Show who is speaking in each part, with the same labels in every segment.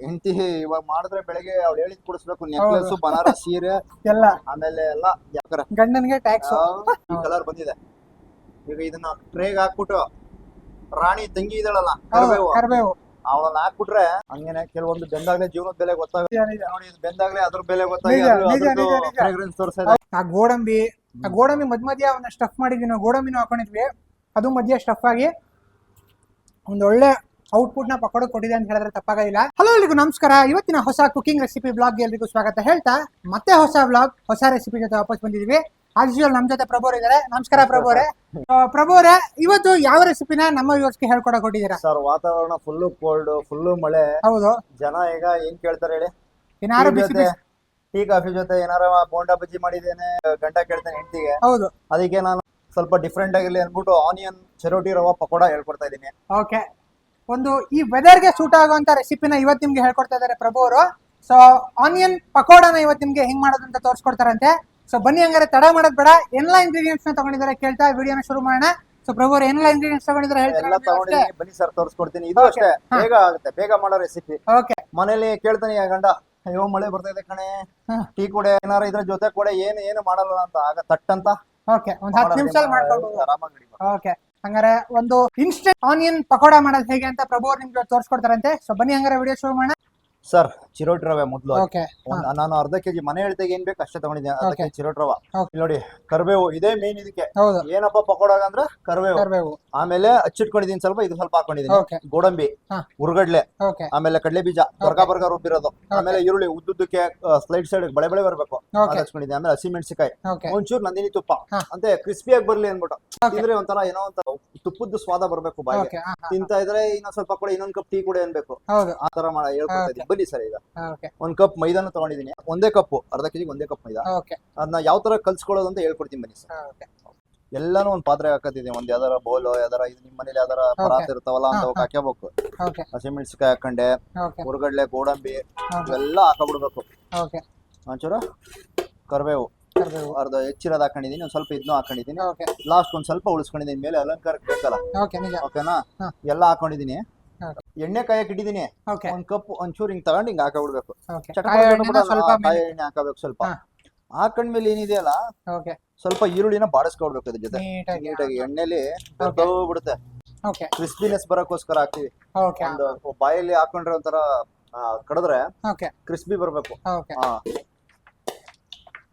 Speaker 1: ಹೆಂಡತಿ ಇವಾಗ ಮಾಡಿದ್ರೆ ಬೆಳಗ್ಗೆ ಅವ್ರು ಹೇಳಿದ್ ಕುಡಿಸ್ಬೇಕು ನೆಕ್ಲೆಸ್ ಬನಾರಸ್ ಸೀರೆ
Speaker 2: ಎಲ್ಲ.
Speaker 1: ಆಮೇಲೆ ಎಲ್ಲ ಯಾಕರ
Speaker 2: ಗಂಡನ್ಗೆ ಟ್ಯಾಕ್ಸ್
Speaker 1: ಕಲರ್ ಬಂದಿದೆ. ಈಗ ಇದನ್ನ ಟ್ರೇಗ್ ಹಾಕ್ಬಿಟ್ಟು ರಾಣಿ ತಂಗಿ ಇದಳಲ್ಲ ಕರಿಬೇವು.
Speaker 2: ಕರ್ಬೇವು.
Speaker 1: ಅವಳನ್ನ ಹಾಕ್ಬಿಟ್ರೆ ಹಂಗೇನೆ ಕೆಲವೊಂದು ಬೆಂದಾಗ್ಲೇ ಜೀವನದ ಬೆಲೆ ಗೊತ್ತಾಗುತ್ತೆ. ನೋಡಿ ಇದು ಬೆಂದಾಗ್ಲೇ ಅದ್ರ ಬೆಲೆ ಗೊತ್ತಾಗುತ್ತೆ
Speaker 2: ಆ ಗೋಡಂಬಿ ಆ ಗೋಡಂಬಿ ಮಧ್ಯ ಮಧ್ಯ ಅವನ್ನ ಸ್ಟಫ್ ಮಾಡಿದ್ವಿ ನಾವು ಗೋಡಂಬಿನೂ ಹಾಕೊಂಡಿದ್ವಿ. ಅದು ಮಧ್ಯ ಸ್ಟಫ್ ಆಗಿ ಒಂದೊಳ್ಳೆ ಒಳ್ಳೆ ಔಟ್ಪುಟ್ನ ಪಕೋಡ ಕೊಟ್ಟಿದೆ ಅಂತ ಹೇಳಿದ್ರೆ ತಪ್ಪಾಗೋದಿಲ್ಲ. ಹಲೋ ಎಲ್ರಿಗೂ ನಮಸ್ಕಾರ. ಇವತ್ತಿನ ಹೊಸ ಕುಕಿಂಗ್ ರೆಸಿಪಿ ಬ್ಲಾಗ್ ಎಲ್ರಿಗೂ ಸ್ವಾಗತ. ಹೇಳ್ತಾ ಮತ್ತೆ ಹೊಸ ಬ್ಲಾಗ್ ಹೊಸ ರೆಸಿಪಿ ಜೊತೆ ವಾಪಸ್ ಬಂದಿದೀವಿ ಆಸ್ ಯೂಶುವಲ್ ನಮ್ ಜೊತೆ ಪ್ರಭು ಇದ್ದಾರೆ ನಮಸ್ಕಾರ ಪ್ರಭು ಅವರೇ. ಪ್ರಭು ಅವರೇ ಇವತ್ತು ಯಾವ ರೆಸಿಪಿನ ನಮ್ಮ ವ್ಯೂವರ್ಸ್ಗೆ ಹೇಳ್ಕೊಡ ಕೊಟ್ಟಿದ್ದೀರಾ?
Speaker 1: ಸರ್ ವಾತಾವರಣ ಫುಲ್ ಕೋಲ್ಡ್ ಫುಲ್ ಮಳೆ.
Speaker 2: ಹೌದು.
Speaker 1: ಜನ ಈಗ ಏನ್ ಕೇಳ್ತಾರೆ ಹೇಳಿ?
Speaker 2: ಏನಾರು ಬಿಸಿ ಬಿಸಿ
Speaker 1: ಟೀ ಕಾಫಿ ಜೊತೆ ಏನಾರ ಬೋಂಡಾ ಬಜ್ಜಿ ಮಾಡಿದ್ದೇನೆ ಗಂಟ ಕೇಳ್ತೇನೆ ಹೆಂಡತಿಗೆ.
Speaker 2: ಹೌದು.
Speaker 1: ಅದಕ್ಕೆ ನಾನು ಸ್ವಲ್ಪ ಡಿಫ್ರೆಂಟ್ ಆಗಿರ್ಲಿ ಅನ್ಬಿಟ್ಟು ಆನಿಯನ್ ಚರೋಟಿ ರವಾ ಪಕೋಡ ಹೇಳ್ಕೊಡ್ತಾ ಇದ್ದೀನಿ.
Speaker 2: ಓಕೆ ಒಂದು ಈ ವೆದರ್ಗೆ ಸೂಟ್ ಆಗುವಂತ ರೆಸಿಪಿನ ಇವತ್ತು ನಿಮ್ಗೆ ಹೇಳ್ಕೊಡ್ತಾ ಇದ್ದಾರೆ ಪ್ರಭು ಅವರು. ಸೊ ಆನಿಯನ್ ಪಕೋಡಾನ ಇವತ್ತು ನಿಮ್ಗೆ ಹೆಂಗ್ ಮಾಡೋದಂತ ಅಂತ ತೋರಿಸ್ಕೊಡ್ತಾರಂತೆ. ಸೊ ಬನ್ನಿ ಹಂಗಾರೆ ತಡ ಮಾಡೋದ್ ಬೇಡ. ಎಲ್ಲ ಇಂಗ್ರೀಡಿಯೆಂಟ್ಸ್ನ ತಗೊಂಡಿದ್ದಾರೆ ಕೇಳ್ತಾ ವಿಡಿಯೋನ ಶುರು ಮಾಡೋಣ. ಸೊ ಪ್ರಭು ಅವರು ಏನೆಲ್ಲ ಇಂಗ್ರೀಡಿಯೆಂಟ್ಸ್ ತಗೊಂಡಿದ್ದಾರೆ
Speaker 1: ಎಲ್ಲ ತಗೊಂಡಿದ್ದೀನಿ. ಬನ್ನಿ ಸರ್ ತೋರಿಸ್ಕೊಡ್ತೀನಿ. ಇದು ಅಷ್ಟೇ. ಬೇಗ ಆಗುತ್ತೆ. ಬೇಗ ಮಾಡೋ ರೆಸಿಪಿ
Speaker 2: ಓಕೆ
Speaker 1: ಮನೇಲಿ ಕೇಳ್ತಾನೆ ಗಂಡ. ಅಯ್ಯೋ ಮಳೆ ಬರ್ತಾ ಇದೆ ಕಣೆ. ಟೀ ಕೂಡ ಏನಾರ ಇದ್ರ ಜೊತೆ ಕೂಡ. ಏನು ಏನು ಮಾಡಲ್ಲ ಅಂತ. ಆಗ ತಟ್ಟಂತ
Speaker 2: ಓಕೆ ಒಂದ್ ಹತ್ತು ನಿಮಿಷ ಮಾಡ್ಕೊಂಡು
Speaker 1: ಆರಾಮಾಗಿ
Speaker 2: ಓಕೆ ಹಂಗಾರೆ ಒಂದು ಇನ್ಸ್ಟೆಂಟ್ ಆನಿಯನ್ ಪಕೋಡ ಮಾಡೋದು ಹೇಗೆ ಅಂತ ಪ್ರಭು ಅವ್ರು ನಿಮ್ಗೆ ತೋರಿಸ್ಕೊಡ್ತಾರಂತೆ. ಸೊ ಬನ್ನಿ ಹಂಗಾರೆ ವಿಡಿಯೋ ಶುರು ಮಾಡೋಣ.
Speaker 1: ಸರ್ ಚಿರೋಟಿ ರವೆ ಮೊದಲು
Speaker 2: ಓಕೆ
Speaker 1: ನಾನು ಅರ್ಧ ಕೆಜಿ ಮನೆ ಹೇಳ್ತೆಗೆ ಏನ್ ಬೇಕು ಅಷ್ಟೇ ತಗೊಂಡಿದ್ದೀನಿ ಅರ್ಧ
Speaker 2: Okay.
Speaker 1: ಕೆಜಿ ಚಿರೋಟಿ ರವ.
Speaker 2: Okay.
Speaker 1: ಇಲ್ಲಿ ನೋಡಿ ಕರ್ಬೇವು ಇದೇ ಮೇನ್ ಇದಕ್ಕೆ.
Speaker 2: ಹೌದು.
Speaker 1: ಏನಪ್ಪ ಪಕೋಡ ಅಂದ್ರೆ ಕರಿಬೇವು.
Speaker 2: ಕರ್ಬೇವು.
Speaker 1: ಆಮೇಲೆ ಅಚ್ಚಿಟ್ಕೊಂಡಿದ್ದೀನಿ ಸ್ವಲ್ಪ ಇದು ಸ್ವಲ್ಪ ಹಾಕೊಂಡಿದ್ದೀನಿ. ಗೋಡಂಬಿ
Speaker 2: ಹಾ.
Speaker 1: ಉರ್ಗಡ್ಲೆ
Speaker 2: ಓಕೆ
Speaker 1: ಆಮೇಲೆ ಕಡಲೆ ಬೀಜ ಬರ್ಗ ಬರ್ಗ ರುಬ್ಬಿರೋದು. ಆಮೇಲೆ ಈರುಳ್ಳಿ ಉದ್ದುದ್ದಕ್ಕೆ ಸ್ಲೈಡ್ ಸೈಡ್ ಬಳೆ ಬಳೆ ಬರಬೇಕು.
Speaker 2: ಓಕೆ
Speaker 1: ಹಚ್ಕೊಂಡಿದ್ದೀನಿ. ಆಮೇಲೆ ಹಸಿಮೆಣಸಿಕಾಯಿ
Speaker 2: ಓಕೆ
Speaker 1: ಒಂಚೂರು ನಂದಿನಿ ತುಪ್ಪ.
Speaker 2: ಹಾ.
Speaker 1: ಅಂತೆ ಕ್ರಿಸ್ಪಿಯಾಗಿ ಬರ್ಲಿ ಅನ್ಬಿಟ್ಟು
Speaker 2: ಇದ್ರೆ
Speaker 1: ತಿಂದ್ರೆ ಒಂಥರ ಏನೋ ಒಂಥರ ತುಪ್ಪದ ಸ್ವಾದ ಬರ್ಬೇಕು ಬಾಯಿಗೆ.
Speaker 2: ಓಕೆ ಹಾ
Speaker 1: ತಿಂತಾ ಇದ್ರೆ ಇನ್ನೊಂದ್ ಸ್ವಲ್ಪ ಕೂಡ ಇನ್ನೊಂದ್ ಕಪ್ ಟೀ ಕೂಡ ಅನ್ಬೇಕು
Speaker 2: ಹೌದು.
Speaker 1: ಆ ತರ ಮಾಡ ಹೇಳ್ಕೊಡ್ತಾ ಇದ್ದೀನಿ. ಬನ್ನಿ ಸರ್ ಈಗ. ಒಂದ್ ಕಪ್ ಮೈದಾನ ತಗೊಂಡಿದ್ದೀನಿ ಒಂದೇ ಕಪ್ ಅರ್ಧ ಕೆಜಿಗೆ ಒಂದೇ ಕಪ್ ಮೈದಾ. ಅದನ್ನ ಯಾವ ತರ ಕಲ್ಸ್ಕೊಳ್ಳೋದು ಅಂತ ಹೇಳ್ಕೊಡ್ತೀನಿ ಬನ್ನಿ ಸರ್. ಎಲ್ಲಾನು ಒಂದ್ ಪಾತ್ರೆ ಹಾಕತ್ತಿದ್ದೀನಿ ಒಂದ್ ಯಾವ್ದಾರ ಬೌಲ್ ಯಾವ್ದಾರ ಇದು ನಿಮ್ಮ ಮನೇಲಿ ಯಾವ್ದಾರ ಪರಾತ ಇರ್ತಾವಲ್ಲ ಅಂತ. ಹಾಕ್ಯಬೇಕು. ಹಸಿಮೆಣಸಿಕಾಯಿ ಹಾಕೊಂಡೆ ಹುರ್ಗಡ್ಲೆ ಗೋಡಂಬಿ ಇವೆಲ್ಲ ಹಾಕಬಿಡ್ಬೇಕು. ಒಂಚೂರು ಕರಿಬೇವು. ಅರ್ಧ ಹೆಚ್ಚಿರೋದು ಹಾಕೊಂಡಿದೀನಿ ಒಂದ್ ಸ್ವಲ್ಪ ಇದನ್ನು
Speaker 2: ಹಾಕೊಂಡಿದೀನಿ.
Speaker 1: ಲಾಸ್ಟ್ ಒಂದ್ ಸ್ವಲ್ಪ ಉಳಿಸ್ಕೊಂಡಿದ್ದೀನಿ ಮೇಲೆ ಅಲಂಕಾರಕ್ಕೆ ಬೇಕಲ್ಲ. ಓಕೆನಾ. ಎಲ್ಲ ಹಾಕೊಂಡಿದ್ದೀನಿ
Speaker 2: Okay.
Speaker 1: ಎಣ್ಣೆ ಕಾಯಕ್ ಇಟ್ಟಿದೀನಿ
Speaker 2: ಓಕೆ
Speaker 1: ಒಂದ್ ಕಪ್ ಒಂಚೂರು ಹಿಂಗ್ ತಗೊಂಡ್ ಹಿಂಗ್ ಹಾಕಬಿಡ್ಬೇಕು.
Speaker 2: ಓಕೆ
Speaker 1: ಚಟಪಟ
Speaker 2: ಕಾಯಿ ಎಣ್ಣೆನ ಸ್ವಲ್ಪ
Speaker 1: ಕಾಯಿ ಎಣ್ಣೆ ಹಾಕಬೇಕು ಸ್ವಲ್ಪ.
Speaker 2: ಹಾ.
Speaker 1: ಹಾಕೊಂಡ್ಮೇಲೆ ಏನಿದೆಯಲ್ಲ
Speaker 2: ಓಕೆ
Speaker 1: ಸ್ವಲ್ಪ ಈರುಳ್ಳಿನ ಬಾಡಿಸ್ಕೊಡ್ಬೇಕು ಇದ್ರ ಜೊತೆ.
Speaker 2: ನೀಟಾಗಿ
Speaker 1: ನೀಟಾಗಿ ಎಣ್ಣೆಲಿ. ಬಿಡುತ್ತೆ
Speaker 2: ಓಕೆ
Speaker 1: ಕ್ರಿಸ್ಪಿನೆಸ್ ಬರಕ್ಕೋಸ್ಕರ ಹಾಕ್ತಿವಿ.
Speaker 2: ಓಕೆ
Speaker 1: ಒಂದು ಬಾಯಲ್ಲಿ ಹಾಕೊಂಡ್ರೆ ಒಂಥರ ಕಡದ್ರೆ ಕಡಿದ್ರೆ
Speaker 2: ಓಕೆ
Speaker 1: ಕ್ರಿಸ್ಪಿ ಬರ್ಬೇಕು.
Speaker 2: ಓಕೆ
Speaker 1: ಹಾ.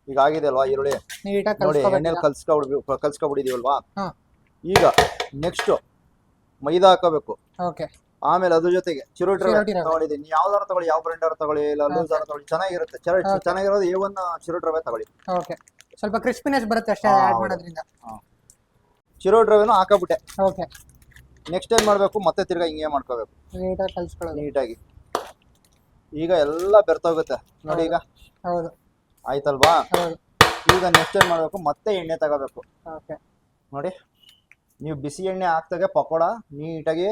Speaker 1: ಈಗ ಆಗಿದೆ ಅಲ್ವಾ ಈರುಳ್ಳಿ?
Speaker 2: ನೀಟಾಗಿ
Speaker 1: ನೋಡಿ
Speaker 2: ಕಲ್ಸ್ಕೊಬೇಕು
Speaker 1: ಎಣ್ಣೆಲಿ ಕಲ್ಸ್ಕೊಬಿಡ್ಬೇಕು ಕಲ್ಸ್ಕೊಬಿಡಿದೀವಲ್ವಾ?
Speaker 2: ಹಾ.
Speaker 1: ಈಗ ನೆಕ್ಸ್ಟ್ ಮೈದಾ ಹಾಕಬೇಕು.
Speaker 2: ಓಕೆ
Speaker 1: ಆಮೇಲೆ ಅದ್ರ ಜೊತೆಗೆ ಚಿರೋಟಿ ರವೆ. ತಗೊಂಡಿದ್ದೀನಿ ಯಾವ್ದಾರ ತಗೊಳ್ಳಿ ಯಾವ ಬ್ರ್ಯಾಂಡರ್ ತಗೊಳ್ಳಿ ಇಲ್ಲ ಲೂಸ್. ತಗೊಳ್ಳಿ ಚೆನ್ನಾಗಿರುತ್ತೆ. ಚರ- ಚೆನ್ನಾಗಿರೋದು ಎ ಒನ್ ಚಿರೋಟಿ ರವೆ ತಗೊಳ್ಳಿ.
Speaker 2: ಓಕೆ ಸ್ವಲ್ಪ ಕ್ರಿಸ್ಪಿನೆಸ್ ಬರುತ್ತೆ ಅಷ್ಟೇ ಆಡ್ ಮಾಡೋದ್ರಿಂದ.
Speaker 1: ಚಿರೋಟಿ ರವೆನೂ ಹಾಕಬಿಟ್ಟೆ.
Speaker 2: ಓಕೆ
Speaker 1: ನೆಕ್ಸ್ಟ್ ಏನ್ ಮಾಡ್ಬೇಕು? ಮತ್ತೆ ತಿರ್ಗಾ ಹಿಂಗೆ ಮಾಡ್ಕೋಬೇಕು.
Speaker 2: ನೀಟಾಗಿ ಕಲಿಸ್ಕೊಳ್ಳಿ
Speaker 1: ನೀಟಾಗಿ ಈಗ ಎಲ್ಲ ಬೆರ್ತೋಗುತ್ತೆ ನೋಡಿ ಈಗ.
Speaker 2: ಹೌದು.
Speaker 1: ಆಯ್ತಲ್ವಾ?
Speaker 2: ಹೌದು.
Speaker 1: ಈಗ ನೆಕ್ಸ್ಟ್ ಏನ್ ಮಾಡ್ಬೇಕು? ಮತ್ತೆ ಎಣ್ಣೆ ತಗೋಬೇಕು.
Speaker 2: ಓಕೆ
Speaker 1: ನೋಡಿ. ನೀವು ಬಿಸಿ ಎಣ್ಣೆ ಹಾಕ್ದಾಗೆ ಪಕೋಡ ನೀಟಾಗಿ